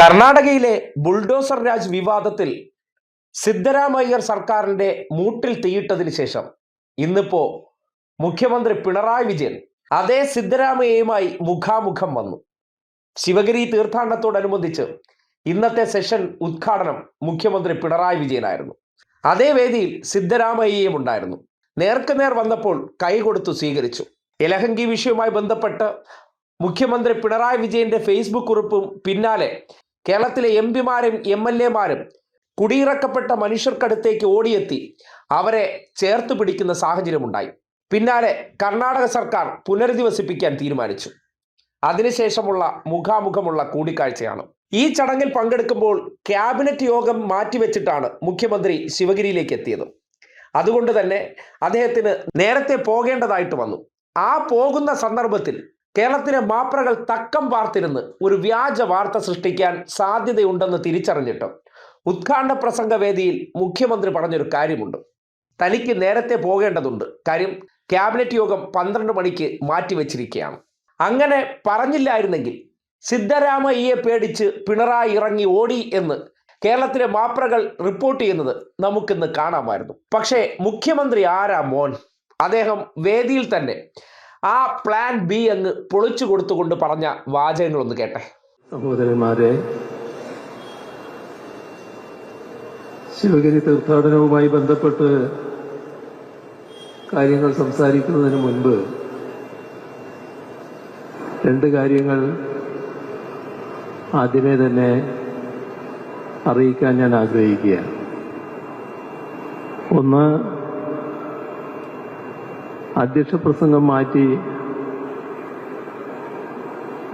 കർണാടകയിലെ ബുൾഡോസർ രാജ് വിവാദത്തിൽ സിദ്ധരാമയ്യർ സർക്കാരിന്റെ മൂട്ടിൽ തീയിട്ടതിന് ശേഷം ഇന്നിപ്പോ മുഖ്യമന്ത്രി പിണറായി വിജയൻ അതേ സിദ്ധരാമയ്യയുമായി മുഖാമുഖം വന്നു. ശിവഗിരി തീർത്ഥാടനത്തോടനുബന്ധിച്ച് ഇന്നത്തെ സെഷൻ ഉദ്ഘാടനം മുഖ്യമന്ത്രി പിണറായി വിജയനായിരുന്നു. അതേ വേദിയിൽ സിദ്ധരാമയ്യയും ഉണ്ടായിരുന്നു. നേർക്കുനേർ വന്നപ്പോൾ കൈ കൊടുത്തു സ്വീകരിച്ചു. ഇലഹങ്കി വിഷയവുമായി ബന്ധപ്പെട്ട് മുഖ്യമന്ത്രി പിണറായി വിജയന്റെ ഫേസ്ബുക്ക് കുറിപ്പും പിന്നാലെ കേരളത്തിലെ എം പിമാരും എം എൽ എമാരും കുടിയിറക്കപ്പെട്ട മനുഷ്യർക്കടുത്തേക്ക് ഓടിയെത്തി അവരെ ചേർത്ത് പിടിക്കുന്ന സാഹചര്യമുണ്ടായി. പിന്നാലെ കർണാടക സർക്കാർ പുനരധിവസിപ്പിക്കാൻ തീരുമാനിച്ചു. അതിനുശേഷമുള്ള മുഖാമുഖമുള്ള കൂടിക്കാഴ്ചയാണ്. ഈ ചടങ്ങിൽ പങ്കെടുക്കുമ്പോൾ ക്യാബിനറ്റ് യോഗം മാറ്റിവെച്ചിട്ടാണ് മുഖ്യമന്ത്രി ശിവഗിരിയിലേക്ക് എത്തിയത്. അതുകൊണ്ട് തന്നെ അദ്ദേഹത്തിന് നേരത്തെ പോകേണ്ടതായിട്ട് വന്നു. ആ പോകുന്ന സന്ദർഭത്തിൽ കേരളത്തിലെ മാപ്രകൾ തക്കം പാർത്തിരുന്ന് ഒരു വ്യാജ വാർത്ത സൃഷ്ടിക്കാൻ സാധ്യതയുണ്ടെന്ന് തിരിച്ചറിഞ്ഞിട്ട് ഉദ്ഘാടന പ്രസംഗ വേദിയിൽ മുഖ്യമന്ത്രി പറഞ്ഞൊരു കാര്യമുണ്ട്. തനിക്ക് നേരത്തെ പോകേണ്ടതുണ്ട്. കാര്യം ക്യാബിനറ്റ് യോഗം പന്ത്രണ്ട് മണിക്ക് മാറ്റിവെച്ചിരിക്കുകയാണ്. അങ്ങനെ പറഞ്ഞില്ലായിരുന്നെങ്കിൽ സിദ്ധരാമയ്യെ പേടിച്ച് പിണറായി ഇറങ്ങി ഓടി എന്ന് കേരളത്തിലെ മാപ്രകൾ റിപ്പോർട്ട് ചെയ്യുന്നത് നമുക്കിന്ന് കാണാമായിരുന്നു. പക്ഷേ മുഖ്യമന്ത്രി ആരാ മോൻ? അദ്ദേഹം വേദിയിൽ തന്നെ ആ പ്ലാൻ ബി അങ്ങ് പൊളിച്ചു കൊടുത്തുകൊണ്ട് പറഞ്ഞ വാചകങ്ങളൊന്ന് കേട്ടെ. സഹോദരന്മാരെ ശിവഗിരി തീർത്ഥാടനവുമായി ബന്ധപ്പെട്ട് കാര്യങ്ങൾ സംസാരിക്കുന്നതിന് മുൻപ് രണ്ട് കാര്യങ്ങൾ ആദ്യമേ തന്നെ അറിയിക്കാൻ ഞാൻ ആഗ്രഹിക്കുക ഒന്ന് അധ്യക്ഷ പ്രസംഗം മാറ്റി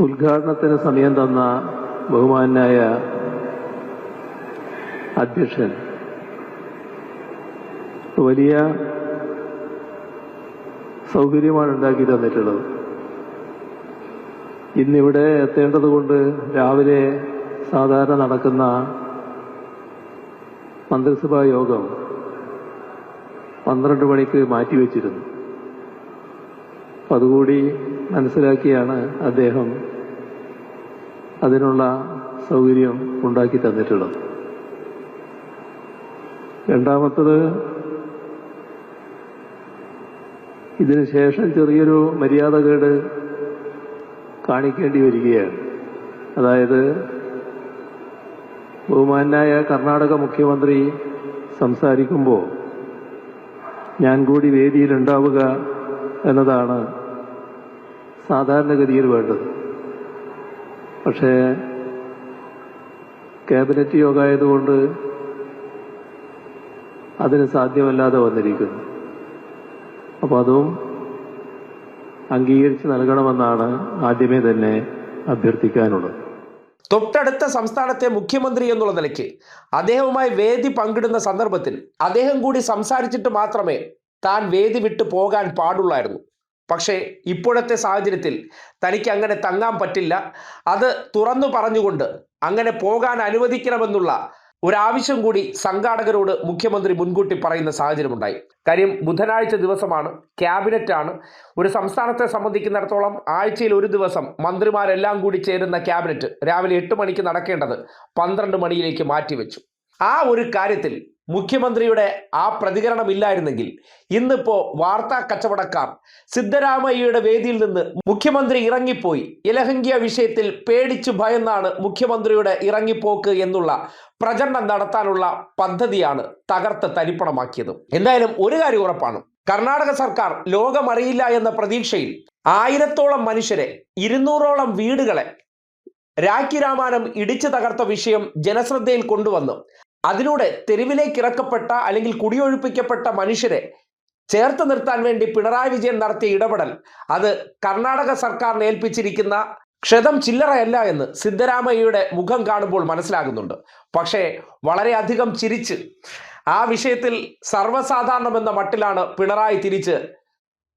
ഉദ്ഘാടനത്തിന് സമയം തന്ന ബഹുമാനായ അധ്യക്ഷൻ വലിയ സൗകര്യമാണ് ഉണ്ടാക്കി തന്നിട്ടുള്ളത്. ഇന്നിവിടെ എത്തേണ്ടത് കൊണ്ട് രാവിലെ സാധാരണ നടക്കുന്ന മന്ത്രിസഭാ യോഗം പന്ത്രണ്ട് മണിക്ക് മാറ്റിവെച്ചിരുന്നു. അതുകൂടി മനസ്സിലാക്കിയാണ് അദ്ദേഹം അതിനുള്ള സൗകര്യം ഉണ്ടാക്കി തന്നിട്ടുള്ളത്. രണ്ടാമത്തത് ഇതിനു ശേഷം ചെറിയൊരു മര്യാദകേട് കാണിക്കേണ്ടി വരികയാണ്. അതായത് ബഹുമാനായ കർണാടക മുഖ്യമന്ത്രി സംസാരിക്കുമ്പോൾ ഞാൻ കൂടി വേദിയിലുണ്ടാവുക എന്നതാണ് സാധാരണഗതിയിൽ വേണ്ടത്. പക്ഷേ ക്യാബിനറ്റ് യോഗമായതുകൊണ്ട് അതിന് സാധ്യമല്ലാതെ വന്നിരിക്കുന്നു. അപ്പോൾ അതും അംഗീകരിച്ച് നൽകണമെന്നാണ് ആദ്യമേ തന്നെ അഭ്യർത്ഥിക്കാനുള്ളത്. തൊട്ടടുത്ത സംസ്ഥാനത്തെ മുഖ്യമന്ത്രി എന്നുള്ള നിലയ്ക്ക് അദ്ദേഹവുമായി വേദി പങ്കിടുന്ന സന്ദർഭത്തിൽ അദ്ദേഹം കൂടി സംസാരിച്ചിട്ട് മാത്രമേ താൻ വേദി വിട്ടു പോകാൻ പാടുള്ളായിരുന്നു. പക്ഷേ ഇപ്പോഴത്തെ സാഹചര്യത്തിൽ തനിക്ക് അങ്ങനെ തങ്ങാൻ പറ്റില്ല. അത് തുറന്നു പറഞ്ഞുകൊണ്ട് അങ്ങനെ പോകാൻ അനുവദിക്കണമെന്നുള്ള ഒരാവശ്യം കൂടി സംഘാടകരോട് മുഖ്യമന്ത്രി മുൻകൂട്ടി പറയുന്ന സാഹചര്യമുണ്ടായി. കാര്യം ബുധനാഴ്ച ദിവസമാണ് ക്യാബിനറ്റാണ്. ഒരു സംസ്ഥാനത്തെ സംബന്ധിക്കുന്നിടത്തോളം ആഴ്ചയിൽ ഒരു ദിവസം മന്ത്രിമാരെല്ലാം കൂടി ചേരുന്ന ക്യാബിനറ്റ് രാവിലെ എട്ട് മണിക്ക് നടക്കേണ്ടത് പന്ത്രണ്ട് മണിയിലേക്ക് മാറ്റിവെച്ചു. ആ ഒരു കാര്യത്തിൽ മുഖ്യമന്ത്രിയുടെ ആ പ്രതികരണം ഇല്ലായിരുന്നെങ്കിൽ ഇന്നിപ്പോ വാർത്താ കച്ചവടക്കാർ സിദ്ധരാമയ്യയുടെ വേദിയിൽ നിന്ന് മുഖ്യമന്ത്രി ഇറങ്ങിപ്പോയി. ഇലഹങ്കിയ വിഷയത്തിൽ പേടിച്ചു ഭയന്നാണ് മുഖ്യമന്ത്രിയുടെ ഇറങ്ങിപ്പോക്ക് എന്നുള്ള പ്രചരണം നടത്താനുള്ള പദ്ധതിയാണ് തകർത്ത് തരിപ്പണമാക്കിയത്. എന്തായാലും ഒരു കാര്യം ഉറപ്പാണ്. കർണാടക സർക്കാർ ലോകമറിയില്ല എന്ന പ്രതീക്ഷയിൽ ആയിരത്തോളം മനുഷ്യരെ ഇരുന്നൂറോളം വീടുകളെ രാഖി രാമാനം ഇടിച്ചു തകർത്ത വിഷയം ജനശ്രദ്ധയിൽ കൊണ്ടുവന്ന് അതിലൂടെ തെരുവിലേക്ക് ഇറക്കപ്പെട്ട അല്ലെങ്കിൽ കുടിയൊഴിപ്പിക്കപ്പെട്ട മനുഷ്യരെ ചേർത്ത് നിർത്താൻ വേണ്ടി പിണറായി വിജയൻ നടത്തിയ ഇടപെടൽ അത് കർണാടക സർക്കാരിന് ഏൽപ്പിച്ചിരിക്കുന്ന ക്ഷതം ചില്ലറയല്ല എന്ന് സിദ്ധരാമയ്യയുടെ മുഖം കാണുമ്പോൾ മനസ്സിലാകുന്നുണ്ട്. പക്ഷേ വളരെയധികം ചിരിച്ച് ആ വിഷയത്തിൽ സർവസാധാരണമെന്ന മട്ടിലാണ് പിണറായി തിരിച്ച്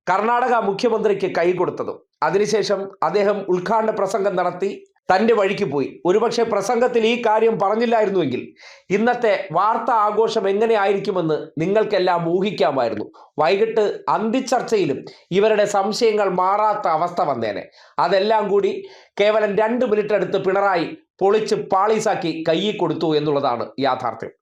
കർണാടക മുഖ്യമന്ത്രിക്ക് കൈ കൊടുത്തത്. അതിനുശേഷം അദ്ദേഹം ഉദ്ഘാടന പ്രസംഗം നടത്തി. തന്റെ വഴിക്ക് പോയി. ഒരുപക്ഷെ പ്രസംഗത്തിൽ ഈ കാര്യം പറഞ്ഞില്ലായിരുന്നുവെങ്കിൽ ഇന്നത്തെ വാർത്താ ആഘോഷം എങ്ങനെയായിരിക്കുമെന്ന് നിങ്ങൾക്കെല്ലാം ഊഹിക്കാമായിരുന്നു. വൈകിട്ട് അന്തിച്ചർച്ചയിലും ഇവരുടെ സംശയങ്ങൾ മാറാത്ത അവസ്ഥ വന്നേനെ. അതെല്ലാം കൂടി കേവലം രണ്ട് മിനിറ്റ് എടുത്ത് പിണറായി പൊളിച്ച് പാളീസാക്കി കയ്യിൽ കൊടുത്തു എന്നുള്ളതാണ് യാഥാർത്ഥ്യം.